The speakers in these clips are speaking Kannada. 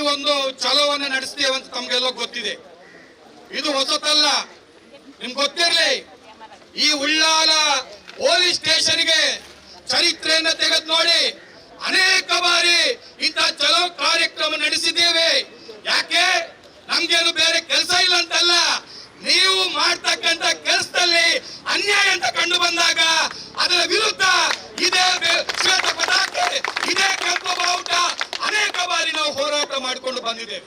ಒಂದು ಚಲವನ್ನು ನಡೆಸ್ತೇವೆ ಅಂತ ತಮ್ಗೆಲ್ಲ ಗೊತ್ತಿದೆ. ಇದು ಹೊಸತಲ್ಲ. ನಿಮ್ಗೆ ಗೊತ್ತಿರಲಿ, ಈ ಉಳ್ಳಾಲ ಪೊಲೀಸ್ ಸ್ಟೇಷನ್ಗೆ ಚರಿತ್ರೆಯನ್ನ ತೆಗೆದು ನೋಡಿ ಅನೇಕ ಬಾರಿ ಇಂತಹ ಚಲೋ ಕಾರ್ಯಕ್ರಮ ನಡೆಸಿದ್ದೇವೆ. ಯಾಕೆ? ನಮ್ಗೇನು ಬೇರೆ ಕೆಲಸ ಇಲ್ಲ ಅಂತಲ್ಲ. ನೀವು ಮಾಡ್ತಕ್ಕಂತ ಕೆಲಸದಲ್ಲಿ ಅನ್ಯಾಯ ಅಂತ ಕಂಡು ಬಂದಾಗ ಅದರ ವಿರುದ್ಧ ಇದೇ ಬಾರಿ ನಾವು ಹೋರಾಟ ಮಾಡಿಕೊಂಡು ಬಂದಿದ್ದೇವೆ.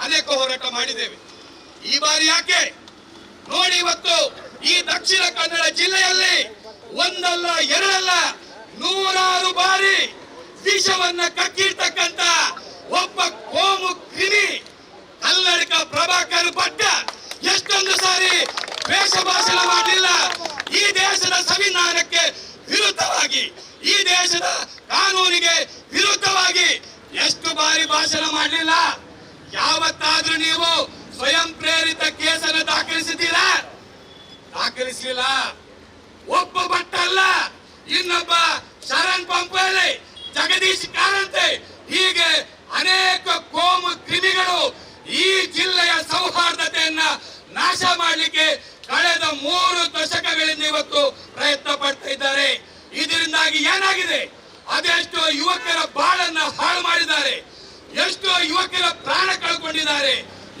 ಅನೇಕ ಹೋರಾಟ ಮಾಡಿದ್ದೇವೆ. ಈ ಬಾರಿ ಯಾಕೆ? ನೋಡಿ ಇವತ್ತು ಈ ದಕ್ಷಿಣ ಕನ್ನಡ ಜಿಲ್ಲೆಯಲ್ಲಿ ಒಂದಲ್ಲ ಎರಡಲ್ಲ ನೂರಾರು ಬಾರಿ ವಿಷವನ್ನ ಕಕ್ಕಿರ್ತಕ್ಕಂತ ಒಬ್ಬ ಕೋಮು ಕ್ರಿಮಿ ಕಲ್ಲಡಿಕ ಪ್ರಭಾಕರ್ ಭಟ್ಟ ಎಷ್ಟೊಂದು ಸಾರಿ ವೇಷ ಭಾಷಣ ಈ ದೇಶದ ಸಂವಿಧಾನಕ್ಕೆ ವಿರುದ್ಧವಾಗಿ, ಈ ದೇಶದ ಕಾನೂನಿಗೆ ವಿರುದ್ಧವಾಗಿ ಎಷ್ಟು ಬಾರಿ ಭಾಷಣ ಮಾಡಲಿಲ್ಲ? ಯಾವತ್ತಾದ್ರೂ ನೀವು ಸ್ವಯಂ ಪ್ರೇರಿತ ಕೇಸನ್ನು ದಾಖಲಿಸಿದ್ದೀರಾ? ದಾಖಲಿಸಲಿಲ್ಲ ಒಬ್ಬ ಭಟ್ಟ ಇನ್ನೊಬ್ಬ ಶರಣ್ ಪಂಪಲ್ಲಿ, ಜಗದೀಶ್ ಕಾರಂತೆ. ಹೀಗೆ ಅನೇಕ ಕೋಮು ಕ್ರಿಮಿಗಳು ಈ ಜಿಲ್ಲೆಯ ಸೌಹಾರ್ದತೆಯನ್ನ ನಾಶ ಮಾಡಲಿಕ್ಕೆ ಕಳೆದ ಮೂರು ದಶಕಗಳಿಂದ ಇವತ್ತು ಪ್ರಯತ್ನ ಪಡ್ತಾ ಇದ್ದಾರೆ. ಇದರಿಂದಾಗಿ ಏನಾಗಿದೆ? ಅದೆಷ್ಟೋ ಯುವಕರ ಬಾಳನ್ನ ಹಾಳು ಮಾಡಿದ್ದಾರೆ. ಎಷ್ಟೋ ಯುವಕರ ಪ್ರಾಣ ಕಳ್ಕೊಂಡಿದ್ದಾರೆ.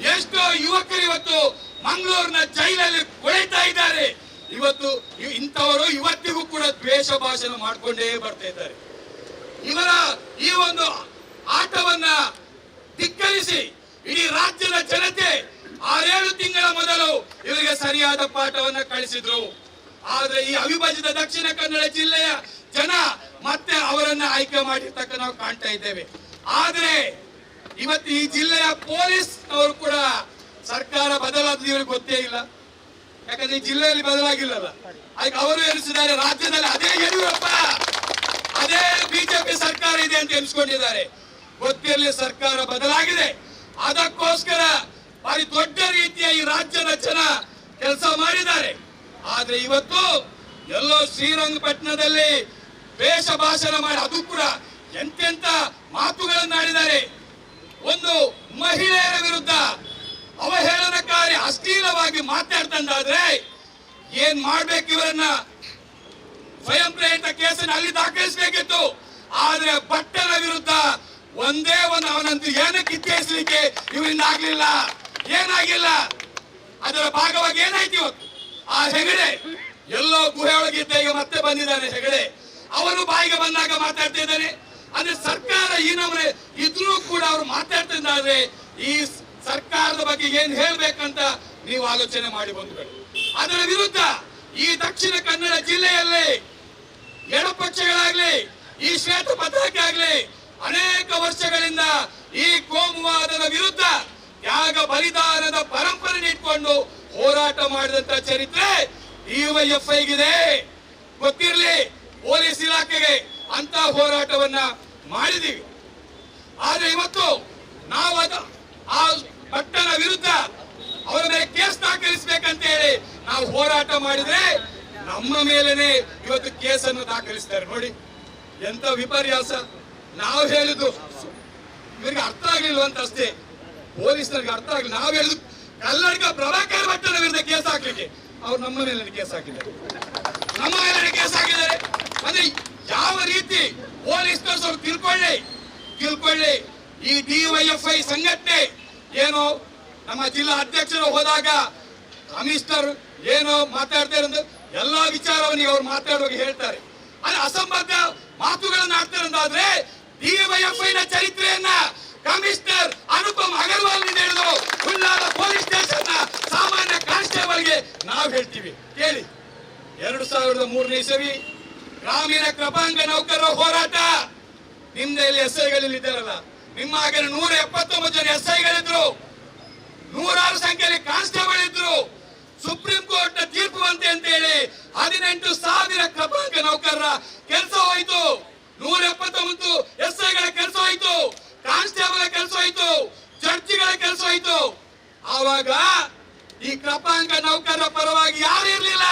ಎಷ್ಟೋ ಯುವಕರು ಇವತ್ತು ಮಂಗಳೂರಿನ ಜೈಲಲ್ಲಿ ಕೊಳೆತಾ ಇದ್ದಾರೆ. ಇವತ್ತು ಇವ್- ಇಂಥವರು ಇವತ್ತಿಗೂ ಕೂಡ ದ್ವೇಷ ಭಾಷಣ ಮಾಡ್ಕೊಂಡೇ ಬರ್ತಾ ಇದ್ದಾರೆ. ಇವರ ಈ ಒಂದು ಆಟವನ್ನ ಧಿಕ್ಕರಿಸಿ ಇಡೀ ರಾಜ್ಯದ ಜನತೆ ಆರೇಳು ತಿಂಗಳ ಮೊದಲು ಇವರಿಗೆ ಸರಿಯಾದ ಪಾಠವನ್ನ ಕಳಿಸಿದ್ರು. ಆದ್ರೆ ಈ ಅವಿಭಜಿತ ದಕ್ಷಿಣ ಕನ್ನಡ ಜಿಲ್ಲೆಯ ಜನ ಮತ್ತೆ ಅವರನ್ನ ಆಯ್ಕೆ ಮಾಡಿರ್ತಕ್ಕ ನಾವು ಕಾಣ್ತಾ ಇದ್ದೇವೆ. ಆದ್ರೆ ಇವತ್ತು ಈ ಜಿಲ್ಲೆಯ ಪೊಲೀಸ್ ಅವರು ಕೂಡ ಸರ್ಕಾರ ಬದಲಾದ ಇವ್ರಿಗೆ ಗೊತ್ತೇ ಇಲ್ಲ. ಯಾಕಂದ್ರೆ ಈ ಜಿಲ್ಲೆಯಲ್ಲಿ ಬದಲಾಗಿಲ್ಲಲ್ಲ. ಅದಕ್ಕೆ ಅವರು ಎನಿಸಿದ್ದಾರೆ ರಾಜ್ಯದಲ್ಲಿ ಅದೇ ಯಡಿಯೂರಪ್ಪ, ಅದೇ ಬಿಜೆಪಿ ಸರ್ಕಾರ ಇದೆ ಅಂತ ಎನಿಸ್ಕೊಂಡಿದ್ದಾರೆ ಗೊತ್ತಿರಲಿ ಸರ್ಕಾರ ಬದಲಾಗಿದೆ. ಅದಕ್ಕೋಸ್ಕರ ಭಾರಿ ದೊಡ್ಡ ರೀತಿಯ ಈ ರಾಜ್ಯದ ಜನ ಕೆಲಸ ಮಾಡಿದ್ದಾರೆ. ಆದ್ರೆ ಇವತ್ತು ಎಲ್ಲೋ ಶ್ರೀರಂಗಪಟ್ಟಣದಲ್ಲಿ ವೇಷ ಭಾಷಣ ಮಾಡಿ, ಅದು ಕೂಡ ಎಂತೆಂತ ಮಾತುಗಳನ್ನಾಡಿದ್ದಾರೆ. ಒಂದು ಮಹಿಳೆಯರ ವಿರುದ್ಧ ಅವಹೇಳನಕಾರಿ, ಅಶ್ಲೀಲವಾಗಿ ಮಾತಾಡ್ತಂದಾದ್ರೆ ಏನ್ ಮಾಡ್ಬೇಕು ಇವರನ್ನ? ಸ್ವಯಂ ಪ್ರೇರಿತ ಕೇಸನ್ನು ಅಲ್ಲಿ ದಾಖಲಿಸಬೇಕಿತ್ತು. ಆದ್ರೆ ಭಟ್ಟನ ವಿರುದ್ಧ ಒಂದೇ ಒಂದು ಅವನಂತೂ ಏನಕ್ಕೆ ಇತ್ತೇಸಲಿಕ್ಕೆ ಇವರಿಂದ ಆಗ್ಲಿಲ್ಲ? ಏನಾಗಿಲ್ಲ? ಅದರ ಭಾಗವಾಗಿ ಏನಾಯ್ತು ಇವತ್ತು? ಆ ಹೆಗಡೆ ಎಲ್ಲೋ ಗುಹೆ ಒಳಗಿದ್ದ ಈಗ ಮತ್ತೆ ಬಂದಿದ್ದಾನೆ ಹೆಗಡೆ. ಅವನು ಬಾಯಿಗೆ ಬಂದಾಗ ಮಾತಾಡ್ತಾ ಇದ್ದಾರೆ. ಅಂದ್ರೆ ಸರ್ಕಾರ ನಮೂನೆ ಇದ್ರೂ ಕೂಡ ಅವರು ಮಾತಾಡ್ತಿದ್ದಾರೆ ಈ ಸರ್ಕಾರದ ಬಗ್ಗೆ ಏನ್ ಹೇಳ್ಬೇಕಂತ ನೀವು ಆಲೋಚನೆ ಮಾಡಿ ಬಂದ್ಗಳು ಅದರ ವಿರುದ್ಧ ಈ ದಕ್ಷಿಣ ಕನ್ನಡ ಜಿಲ್ಲೆಯಲ್ಲಿ ಎಡಪಕ್ಷಗಳಾಗ್ಲಿ, ಈ ಶ್ವೇತ ಪತ್ರಕ್ಕೆ ಆಗ್ಲಿ ಅನೇಕ ವರ್ಷಗಳಿಂದ ಈ ಕೋಮುವಾದದ ವಿರುದ್ಧ ತ್ಯಾಗ ಬಲಿದಾನದ ಪರಂಪರೆ ಇಟ್ಕೊಂಡು ಹೋರಾಟ ಮಾಡಿದಂತ ಚರಿತ್ರೆ ಡಿವೈಎಫ್ ಐಗಿದೆ. ಗೊತ್ತಿರಲಿ ಪೊಲೀಸ್ ಇಲಾಖೆಗೆ ಅಂತ ಹೋರಾಟವನ್ನ ಮಾಡಿದೀವಿ. ಆದ್ರೆ ಇವತ್ತು ನಾವು ಆ ಭಟ್ಟನ ವಿರುದ್ಧ ಅವರ ಮೇಲೆ ಕೇಸ್ ದಾಖಲಿಸಬೇಕಂತ ಹೇಳಿ ನಾವು ಹೋರಾಟ ಮಾಡಿದ್ರೆ ನಮ್ಮ ಮೇಲೇನೆ ಇವತ್ತು ಕೇಸನ್ನು ದಾಖಲಿಸ್ತಾರೆ ನೋಡಿ. ಎಂತ ವಿಪರ್ಯಾಸ. ನಾವು ಹೇಳಿದ್ದು ಇವರಿಗೆ ಅರ್ಥ ಆಗ್ಲಿಲ್ವಂತ ಅಷ್ಟೇ. ಪೊಲೀಸರಿಗೆ ಅರ್ಥ ಆಗಲಿ ನಾವು ಹೇಳಿದ್ದು ಕಲ್ಲಡ್ಕ ಪ್ರಭಾಕರ್ ಭಟ್ಟನ ವಿರುದ್ಧ ಕೇಸ್ ಹಾಕ್ಲಿಕ್ಕೆ. ಅವ್ರು ನಮ್ಮ ಮೇಲೆ ಕೇಸ್ ಹಾಕಿದ್ದಾರೆ. ನಮ್ಮ ಮೇಲೆ ಕೇಸ್ ಹಾಕಿದ್ದಾರೆ. ಅಂದ್ರೆ ಯಾವ ರೀತಿ ಪೊಲೀಸ್ನರ್ಸ್ ಅವ್ರು ತಿಳ್ಕೊಳ್ಳಿ. ತಿಳ್ಕೊಳ್ಳಿ. ಈ ಡಿವೈಎಫ್ಐ ಸಂಘಟನೆ ಏನು ನಮ್ಮ ಜಿಲ್ಲಾ ಅಧ್ಯಕ್ಷರು ಹೋದಾಗ ಕಮಿಷನರ್ ಏನು ಮಾತಾಡ್ತಾರೆ ಅಂದ್ರೆ ಎಲ್ಲಾ ವಿಚಾರವನ್ನು ಅವ್ರು ಮಾತಾಡುವಾಗ ಹೇಳ್ತಾರೆ. ಅಂದ್ರೆ ಅಸಂಬದ್ಧ ಮಾತುಗಳನ್ನು ಆಡ್ತಾರೆ ಅಂತಾದ್ರೆ ಡಿವೈಎಫ್ಐ ನ ಚರಿತ್ರೆಯನ್ನ ಕಮಿಷನರ್ ಅನುಪಮ್ ಅಗರ್ವಾಲ್ ಹಿಡಿದು ಉಳ್ಳಾಲ ಪೊಲೀಸ್ ಸ್ಟೇಷನ್ ಸಾಮಾನ್ಯ ಕಾನ್ಸ್ಟೇಬಲ್ಗೆ ನಾವು ಹೇಳ್ತೀವಿ. ಕೇಳಿ. ಎರಡು ಸಾವಿರದ ಮೂರನೇ ಇಸವಿ ಗ್ರಾಮೀಣ ಕೃಪಾಂಗ ನೌಕರರ ಹೋರಾಟ. ನಿಮ್ದಲ್ಲಿ ಎಸ್ ಐಗಳಲ್ಲಿ ಇದ್ದಾರಲ್ಲ, ನಿಮ್ಮ ಹಾಗೆ ನೂರ ಎಪ್ಪತ್ತೊಂಬತ್ತು ಜನ ಎಸ್ ಐಗಳಿದ್ರು ನೂರಾರು ಸಂಖ್ಯೆಯಲ್ಲಿ ಕಾನ್ಸ್ಟೇಬಲ್ ಇದ್ರು. ಸುಪ್ರೀಂ ಕೋರ್ಟ್ನ ತೀರ್ಪು ಬಂತೆ ಅಂತ ಹೇಳಿ ಹದಿನೆಂಟು ಸಾವಿರ ಕೃಪಾಂಕ ನೌಕರರ ಕೆಲಸ ಹೋಯ್ತು. ನೂರ ಎಪ್ಪತ್ತೊಂಬತ್ತು ಎಸ್ ಐಗಳ ಕೆಲಸ ಹೋಯ್ತು. ಕಾನ್ಸ್ಟೇಬಲ್ ಕೆಲಸ ಹೋಯ್ತು. ಜಡ್ಜಿಗಳ ಕೆಲಸ ಹೋಯ್ತು. ಆವಾಗ ಈ ಕೃಪಾಂಕ ನೌಕರರ ಪರವಾಗಿ ಯಾರು ಇರ್ಲಿಲ್ಲ?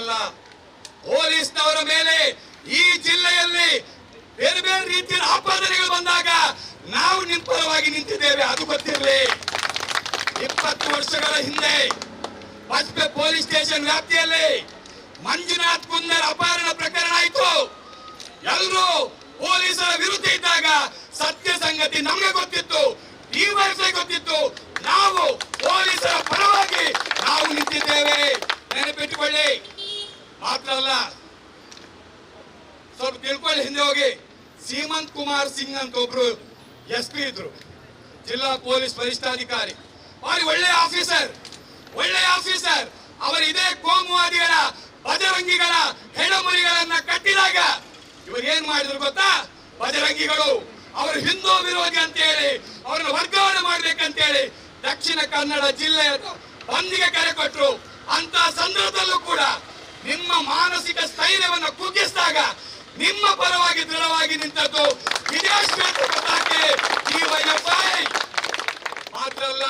ಮಾತ್ರ ಅಲ್ಲ ಪೊಲೀಸ್ನವರ ಮೇಲೆ ಈ ಜಿಲ್ಲೆಯಲ್ಲಿ ಬೇರೆ ಬೇರೆ ರೀತಿಯ ಆಪಾದನೆಗಳು ಬಂದಾಗ ನಾವು ನಿಮ್ ಪರವಾಗಿ ನಿಂತಿದ್ದೇವೆ, ಅದು ಗೊತ್ತಿರಲಿ. ಇಪ್ಪತ್ತು ವರ್ಷಗಳ ಹಿಂದೆ ಬಜ್ಪೆ ಪೊಲೀಸ್ ಸ್ಟೇಷನ್ ವ್ಯಾಪ್ತಿಯಲ್ಲಿ ಮಂಜುನಾಥ್ ಕುಂದರ್ ಅಪಹರಣ ಪ್ರಕರಣ ಆಯಿತು. ಎಲ್ಲರೂ ಪೊಲೀಸರ ವಿರುದ್ಧ ಇದ್ದಾಗ ಸತ್ಯ ಸಂಗತಿ ನಮಗೆ ಗೊತ್ತಿತ್ತು, ಡಿವೈಎಫ್ಐ ಗೊತ್ತಿತ್ತು. ನಾವು ಪೊಲೀಸರ ಪರವಾಗಿ ನಾವು ನಿಂತಿದ್ದೇವೆ. ನೆನಪಿಟ್ಟುಕೊಳ್ಳಿ ಮಾತ್ರ ಅಲ್ಲ ಸ್ವಲ್ಪ ತಿಳ್ಕೊಳ್ಳಿ ಹಿಂದೆ ಹೋಗಿ. ಸೀಮಂತ್ ಕುಮಾರ್ ಸಿಂಗ್ ಅಂತ ಒಬ್ರು ಎಸ್ ಪಿ ಇದ್ರು. ಜಿಲ್ಲಾ ಪೊಲೀಸ್ ವರಿಷ್ಠಾಧಿಕಾರಿ. ಬಾರಿ ಒಳ್ಳೆಯ ಆಫೀಸರ್. ಒಳ್ಳೆಯ ಆಫೀಸರ್. ಅವರು ಇದೇ ಕೋಮುವಾದಿಗಳ ಬಜರಂಗಿಗಳ ಹೆಣಮುರಿಗಳನ್ನ ಕಟ್ಟಿದಾಗ ಇವರು ಏನ್ ಮಾಡಿದ್ರು ಗೊತ್ತಾ? ಬಜರಂಗಿಗಳು ಅವರು ಹಿಂದೂ ವಿರೋಧಿ ಅಂತ ಹೇಳಿ, ಅವ್ರನ್ನ ವರ್ಗಾವಣೆ ಮಾಡ್ಬೇಕಂತ ಹೇಳಿ ದಕ್ಷಿಣ ಕನ್ನಡ ಜಿಲ್ಲೆಯ ಬಂದಿಗೆ ಕರೆ ಕೊಟ್ಟರು ಅಂತ ಸಂದರ್ಭದಲ್ಲೂ ಕೂಡ ನಿಮ್ಮ ಮಾನಸಿಕ ಸ್ಥೈರ್ಯವನ್ನು ಕುಗ್ಗಿಸಿದಾಗ ನಿಮ್ಮ ಪರವಾಗಿ ದೃಢವಾಗಿ ನಿಂತದ್ದು ಮಾತ್ರ ಅಲ್ಲ,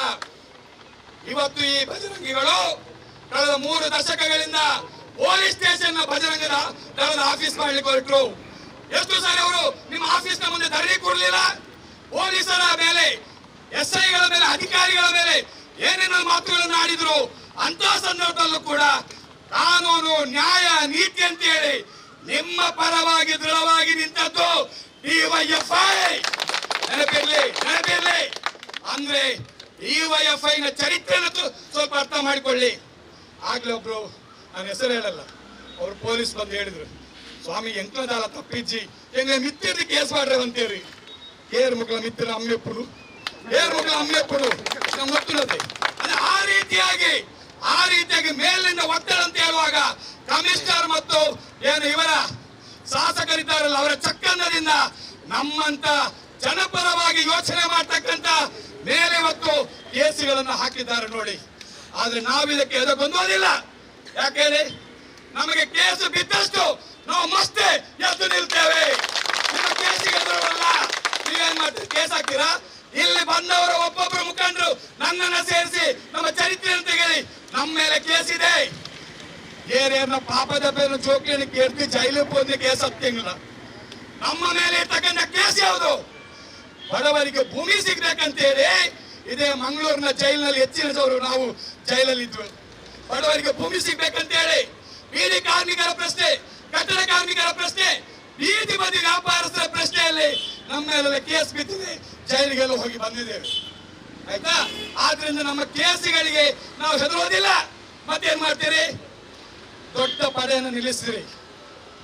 ಇವತ್ತು ಈ ಬಜರಂಗಿಗಳು ಕಳೆದ ಮೂರು ದಶಕಗಳಿಂದ ಪೊಲೀಸ್ ಸ್ಟೇಷನ್ನ ಬಜರಂಗದ ಕಳೆದ ಆಫೀಸ್ ಮಾಡ್ಲಿಕ್ಕೆ ಹೊರಟರು. ಎಷ್ಟು ಸಾರಿ ಅವರು ನಿಮ್ಮ ಆಫೀಸ್ನ ಮುಂದೆ ಧರಣಿ ಕೊಡಲಿಲ್ಲ ಪೊಲೀಸರ ಮೇಲೆ, ಎಸ್ ಐಗಳ ಮೇಲೆ, ಅಧಿಕಾರಿಗಳ ಮೇಲೆ ಏನೇನೋ ಮಾತುಗಳನ್ನು ಆಡಿದ್ರು ಅಂತ ಸಂದರ್ಭದಲ್ಲೂ ಕೂಡ ಕಾನೂನು, ನ್ಯಾಯ, ನೀತಿ ಅಂತ ಹೇಳಿ ನಿಮ್ಮ ಪರವಾಗಿ ದೃಢವಾಗಿ ನಿಂತದ್ದು ಡಿವೈಎಫ್ಐ ನೆನಪಿರ್ಲಿ ನೆನಪಿರ್ಲಿ. ಅಂದ್ರೆ ಡಿವೈಎಫ್ಐ ನ ಚರಿತ್ರೆಯನ್ನು ಸ್ವಲ್ಪ ಅರ್ಥ ಮಾಡಿಕೊಳ್ಳಿ. ಆಗ್ಲೇ ಒಬ್ರು ನನ್ನ ಹೆಸರು ಹೇಳಲ್ಲ. ಅವ್ರು ಪೊಲೀಸ್ ಬಂದು ಹೇಳಿದ್ರು, ಸ್ವಾಮಿ ಎಂಕ್ಲದಾಲ ತಪ್ಪಿಜ್ಜಿ ಹೆಂಗ ಮಿತ್ತಿರ್ದು ಕೇಸ್ ಮಾಡ್ರೆ ಅಂತೇಳಿ ಏರ್ ಮಗಳ ಮಿತ್ತಿರ ಅಮ್ಮೆಪ್ಪುಡು ಏರ್ ಮಗಳ ಅಮ್ಮೆಪ್ಪುಡು ನಮ್ಗೆ ಗೊತ್ತಿರುತ್ತೆ ಆ ರೀತಿಯಾಗಿ ಆ ರೀತಿಯಾಗಿ ಮೇಲಿನಿಂದ ಒತ್ತಡ ಅಂತ ಹೇಳುವಾಗ ಕಮಿಷನರ್ ಮತ್ತು ಏನು ಇವರ ಶಾಸಕರಿದ್ದಾರಲ್ಲ, ಅವರ ಚಕ್ಕಂದದಿಂದ ನಮ್ಮಂತ ಜನಪರವಾಗಿ ಯೋಚನೆ ಮಾಡ್ತಕ್ಕಂತ ಮೇಲೆ ಇವತ್ತು ಕೇಸುಗಳನ್ನು ಹಾಕಿದ್ದಾರೆ ನೋಡಿ. ಆದ್ರೆ ನಾವಿದಕ್ಕೆ ಇದಕ್ಕೆ ಯಾಕೆ ಹೇಳಿ? ನಮಗೆ ಕೇಸು ಬಿದ್ದಷ್ಟು ನಾವು ಮಸ್ತೆ ಎದ್ದು ನಿಲ್ತೇವೆ. ನೀವೇನ್ ಮಾಡ್ತೀರಿ? ಕೇಸ್ ಹಾಕ್ತೀರಾ? ಇಲ್ಲಿ ಬಂದವರು ಒಬ್ಬೊಬ್ಬರು ಮುಖಂಡರು ನನ್ನನ್ನ ಸೇರಿಸಿ ನಮ್ಮ ಚರಿತ್ರೆಯನ್ನು ನಮ್ಮ ಮೇಲೆ ಕೇಸ್ ಇದೆ. ಏರೇನ ಪಾಪದ ಬೇರೆ ಜೋಕಿಯನ್ನು ಕೇಳ್ತಿ ಜೈಲು ಹೋದ್ರೆ ಕೇಸ್ ಹತ್ತಿಂಗಿಲ್ಲ ನಮ್ಮ ಮೇಲೆ ಇರ್ತಕ್ಕಂಥ ಕೇಸ್ ಯಾವುದು? ಬಡವರಿಗೆ ಭೂಮಿ ಸಿಗ್ಬೇಕಂತೇಳಿ ಇದೇ ಮಂಗಳೂರಿನ ಜೈಲಿನಲ್ಲಿ ಹೆಚ್ಚಿನವರು ನಾವು ಜೈಲಲ್ಲಿ ಇದ್ವಿ ಬಡವರಿಗೆ ಭೂಮಿ ಸಿಗ್ಬೇಕಂತೇಳಿ ಬೀದಿ ಕಾರ್ಮಿಕರ ಪ್ರಶ್ನೆ, ಕಟ್ಟಡ ಕಾರ್ಮಿಕರ ಪ್ರಶ್ನೆ, ಬೀದಿ ಬದಿ ವ್ಯಾಪಾರಸ್ಥರ ಪ್ರಶ್ನೆಯಲ್ಲಿ ನಮ್ಮ ಮೇಲೆಲ್ಲ ಕೇಸ್ ಬಿದ್ದಿದೆ. ಜೈಲಿಗೆಲ್ಲ ಹೋಗಿ ಬಂದಿದ್ದೇವೆ. ಆಯ್ತಾ? ಆದ್ರಿಂದ ನಮ್ಮ ಕೇಸುಗಳಿಗೆ ನಾವು ಹೆದರೋದಿಲ್ಲ ಮತ್ತೇನ್ ಮಾಡ್ತೀರಿ? ದೊಡ್ಡ ಪಡೆಯನ್ನು ನಿಲ್ಲಿಸಿರಿ.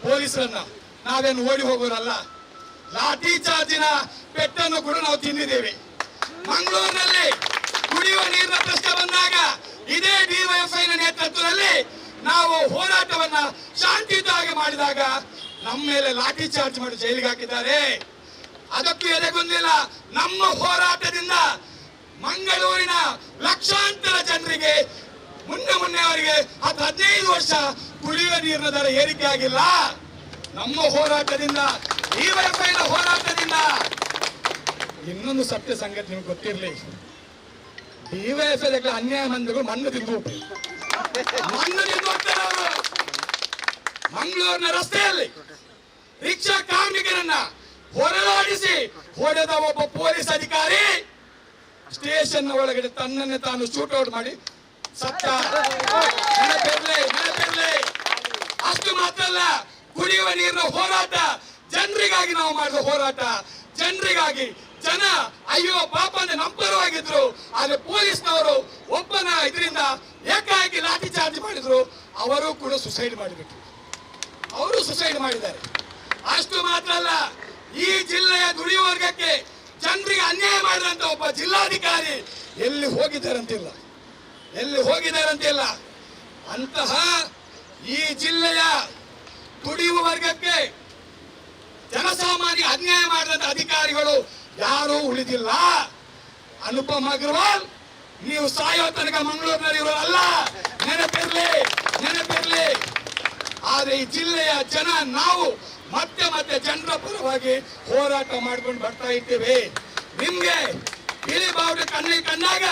ಪೊಲೀಸರನ್ನ, ನಾವೇನು ಓಡಿ ಹೋಗೋರಲ್ಲ. ಲಾಠಿ ಚಾರ್ಜಿನ ಪೆಟ್ಟನ್ನು ಕೂಡ ನಾವು ತಿಂದಿದ್ದೇವೆ. ಮಂಗಳೂರಿನಲ್ಲಿ ಕುಡಿಯುವ ನೀರಿನ ಪ್ರಶ್ನೆ ಬಂದಾಗ ಇದೇ ಡಿವೈಎಫ್ಐನ ನೇತೃತ್ವದಲ್ಲಿ ನಾವು ಹೋರಾಟವನ್ನ ಶಾಂತಿಯುತವಾಗಿ ಮಾಡಿದಾಗ ನಮ್ಮ ಮೇಲೆ ಲಾಠಿ ಚಾರ್ಜ್ ಮಾಡಿ ಜೈಲಿಗೆ ಹಾಕಿದ್ದಾರೆ. ಅದಕ್ಕೂ ಎದೆಗೊಂದಿಲ್ಲ ನಮ್ಮ ಹೋರಾಟದಿಂದ ಮಂಗಳೂರಿನ ಲಕ್ಷಾಂತರ ಜನರಿಗೆ ಮುನ್ನ ಮುನ್ನೆ ಅವರಿಗೆ ಹತ್ತು ಹದಿನೈದು ವರ್ಷ ಕುಡಿಯುವ ನೀರಿನ ದರ ಏರಿಕೆ ಆಗಿಲ್ಲ. ನಮ್ಮ ಹೋರಾಟದಿಂದ, ಈ ವೈಫೈನ ಹೋರಾಟದಿಂದ. ಇನ್ನೊಂದು ಸತ್ಯ ಸಂಗತಿ ನಿಮ್ಗೆ ಗೊತ್ತಿರಲಿ. ಡಿವೈಎಫ್ಐ ಅನ್ಯಾಯ ಮಂದಿಗಳು ಮಣ್ಣು ತಿಂದು. ಮಣ್ಣು ತಿಂದು ಮಂಗಳೂರಿನ ರಸ್ತೆಯಲ್ಲಿ ರಿಕ್ಷಾ ಕಾರ್ಮಿಕರನ್ನ ಹೊರಲಾಡಿಸಿ ಹೊಡೆದ ಒಬ್ಬ ಪೊಲೀಸ್ ಅಧಿಕಾರಿ ಸ್ಟೇಷನ್ ಒಳಗಡೆ ತನ್ನನ್ನೇ ತಾನು ಶೂಟ್ಔಟ್ ಮಾಡಿ ಸತ್ತ. ಅಷ್ಟು ಮಾತ್ರ ಅಲ್ಲ, ಕುಡಿಯುವ ನೀರಿನ ಹೋರಾಟ. ಜನರಿಗಾಗಿ ನಾವು ಮಾಡಿದ ಹೋರಾಟ. ಜನರಿಗಾಗಿ ಜನ ಅಯ್ಯೋ ಪಾಪ ಅಂದ್ರೆ ನಂಬರವಾಗಿದ್ರು ಆದ್ರೆ ಪೊಲೀಸ್ನವರು ಒಬ್ಬನ ಇದರಿಂದ ಏಕಾಏಕಿ ಲಾಠಿ ಚಾರ್ಜ್ ಮಾಡಿದ್ರು. ಅವರು ಕೂಡ ಸುಸೈಡ್ ಮಾಡಿಬಿಟ್ರು. ಅವರು ಸುಸೈಡ್ ಮಾಡಿದ್ದಾರೆ. ಅಷ್ಟು ಮಾತ್ರ ಅಲ್ಲ, ಈ ಜಿಲ್ಲೆಯ ದುಡಿಯುವ ವರ್ಗಕ್ಕೆ ಜನರಿಗೆ ಅನ್ಯಾಯ ಮಾಡಿದಂತ ಒಬ್ಬ ಜಿಲ್ಲಾಧಿಕಾರಿ ಎಲ್ಲಿ ಹೋಗಿದ್ದಾರಂತಿಲ್ಲ. ಎಲ್ಲಿ ಹೋಗಿದ್ದಾರಂತಿಲ್ಲ. ಅಂತಹ ಈ ಜಿಲ್ಲೆಯ ದುಡಿಯುವ ವರ್ಗಕ್ಕೆ ಜನಸಾಮಾನ್ಯ ಅನ್ಯಾಯ ಮಾಡಿದಂತ ಅಧಿಕಾರಿಗಳು ಯಾರೂ ಉಳಿದಿಲ್ಲ. ಅನುಪಮ್ ಅಗ್ರವಾಲ್, ನೀವು ಸಾಯೋ ತನಕ ಮಂಗಳೂರಿನಲ್ಲಿ ಇರೋರಲ್ಲ. ನೆನಪಿರ್ಲಿ ನೆನಪಿರ್ಲಿ. ಆದ್ರೆ ಈ ಜಿಲ್ಲೆಯ ಜನ ನಾವು ಮತ್ತೆ ಮತ್ತೆ ಜನರ ಪರವಾಗಿ ಹೋರಾಟ ಮಾಡ್ಕೊಂಡು ಬರ್ತಾ ಇದ್ದೇವೆ. ನಿಮ್ಗೆ ಬಿಳಿ ಬಾವುಟ ಕಣ್ಣಿಗೆ ಕಣ್ಣಾಗ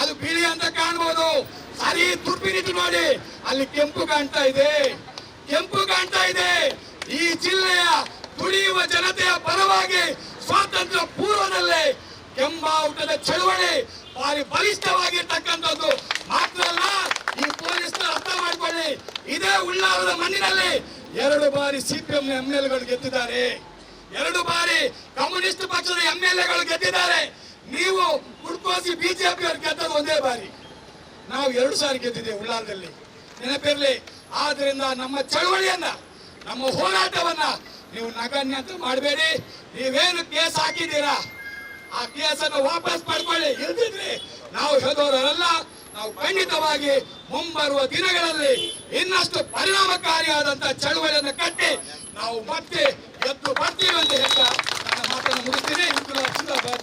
ಅದು ಬಿಳಿ ಅಂತ ಕಾಣ್ಬೋದು. ಸರಿ ತುರ್ಪಿನಿಟ್ಟು ನೋಡಿ. ಅಲ್ಲಿ ಕೆಂಪು ಕಾಣ್ತಾ ಇದೆ. ಕೆಂಪು ಕಾಣ್ತಾ ಇದೆ. ಈ ಜಿಲ್ಲೆಯ ದುಡಿಯುವ ಜನತೆಯ ಪರವಾಗಿ ಸ್ವಾತಂತ್ರ್ಯ ಪೂರ್ವದಲ್ಲೇ ಕೆಂಬಾವುಟದ ಚಳುವಳಿ ಭಾರಿ ಬಲಿಷ್ಠವಾಗಿರ್ತಕ್ಕಂಥದ್ದು. ಮಾತ್ರ ಅಲ್ಲ, ಈ ಪೊಲೀಸ್ ಅರ್ಥ ಮಾಡ್ಕೊಳ್ಳಿ. ಇದೇ ಉಳ್ಳಾಲದ ಮಣ್ಣಿನಲ್ಲಿ ಎರಡು ಬಾರಿ ಸಿಪಿಎಂ ಎಂ ಎಲ್ಗಳು ಗೆದ್ದಿದ್ದಾರೆ. ಎರಡು ಬಾರಿ ಕಮ್ಯುನಿಸ್ಟ್ ಪಕ್ಷದ ಎಂ ಎಲ್ ಎಗಳು ಗೆದ್ದಿದ್ದಾರೆ. ನೀವು ಹುಡ್ಕೋಸಿ ಬಿಜೆಪಿ ಅವ್ರು ಗೆದ್ದದ್ದು ಒಂದೇ ಬಾರಿ. ನಾವು ಎರಡು ಸಾರಿ ಗೆದ್ದಿದ್ದೇವೆ ಉಳ್ಳಾಲದಲ್ಲಿ. ನೆನಪಿರಲಿ, ಆದ್ರಿಂದ ನಮ್ಮ ಚಳವಳಿಯನ್ನ, ನಮ್ಮ ಹೋರಾಟವನ್ನ ನೀವು ನಗಣ್ಯ ಅಂತ ಮಾಡಬೇಡಿ. ನೀವೇನು ಕೇಸ್ ಹಾಕಿದ್ದೀರಾ? ಆ ಕೇಸನ್ನು ವಾಪಸ್ ಪಡ್ಕೊಳ್ಳಿ. ಇಲ್ದಿದ್ರೆ ನಾವು ಹೆದೋರಲ್ಲ ನಾವು ಖಂಡಿತವಾಗಿ ಮುಂಬರುವ ದಿನಗಳಲ್ಲಿ ಇನ್ನಷ್ಟು ಪರಿಣಾಮಕಾರಿಯಾದಂತಹ ಚಳುವಳಿಯನ್ನು ಕಟ್ಟಿ ನಾವು ಮತ್ತೆ ಎದ್ದು ಬರ್ತೀವಿ ಅಂತ ಹೇಳ್ತಾ ನನ್ನ ಮಾತನ್ನು ಮುಗಿಸ್ತೀನಿ. ಇಂದು ನಾವು ಸಿಂಧಾಬಾದ್